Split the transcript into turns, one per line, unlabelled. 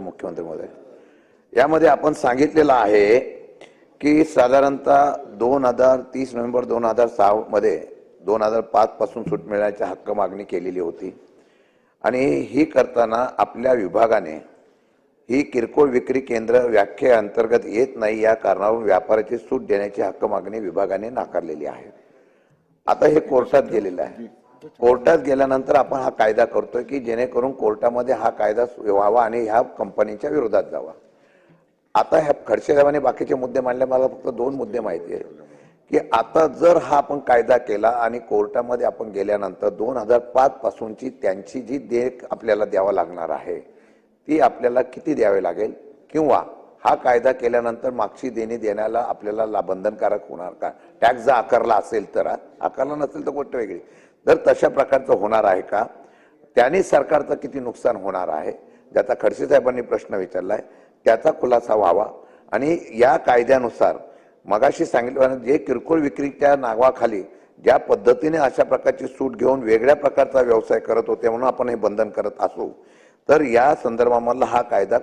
मुख्यमंत्री महोदय. यामध्ये आपण सांगितलेलं आहे की साधारणतः दोन हजार तीस नोव्हेंबर दोन हजार सहामध्ये दोन हजार पाचपासून सूट मिळण्याची हक्क मागणी केलेली होती. आणि ही करताना आपल्या विभागाने ही किरकोळ विक्री केंद्र व्याख्येअंतर्गत येत नाही या कारणावरून व्यापाराची सूट देण्याची हक्क मागणी विभागाने नाकारलेली आहे. आता हे कोर्टात गेलेलं आहे. कोर्टात गेल्यानंतर आपण हा कायदा करतोय की जेणेकरून कोर्टामध्ये हा कायदा व्हावा आणि ह्या कंपनीच्या विरोधात जावा. आता ह्या खडसे साहेबांनी बाकीचे मुद्दे मांडले. मला फक्त दोन मुद्दे माहिती आहे की आता जर हा आपण कायदा केला आणि कोर्टामध्ये आपण गेल्यानंतर दोन हजार पाच पासूनची त्यांची जी देख आपल्याला द्यावा लागणार आहे ती आपल्याला किती द्यावी लागेल? किंवा हा कायदा केल्यानंतर मागची देणी देण्याला आपल्याला ला- बंधनकारक होणार का? टॅक्स जर आकारला असेल तर आकारला नसेल तर गोष्ट वेगळी. जर तशा प्रकारचं होणार आहे का? त्याने सरकारचं किती नुकसान होणार आहे? ज्याचा खडसे साहेबांनी प्रश्न आहे त्याचा खुलासा व्हावा. आणि या कायद्यानुसार मगाशी सांगितलं जे किरकोळ विक्रीच्या नावाखाली ज्या पद्धतीने अशा प्रकारची सूट घेऊन वेगळ्या प्रकारचा व्यवसाय करत होते म्हणून आपण हे बंधन करत असू तर या संदर्भामधला हा कायदा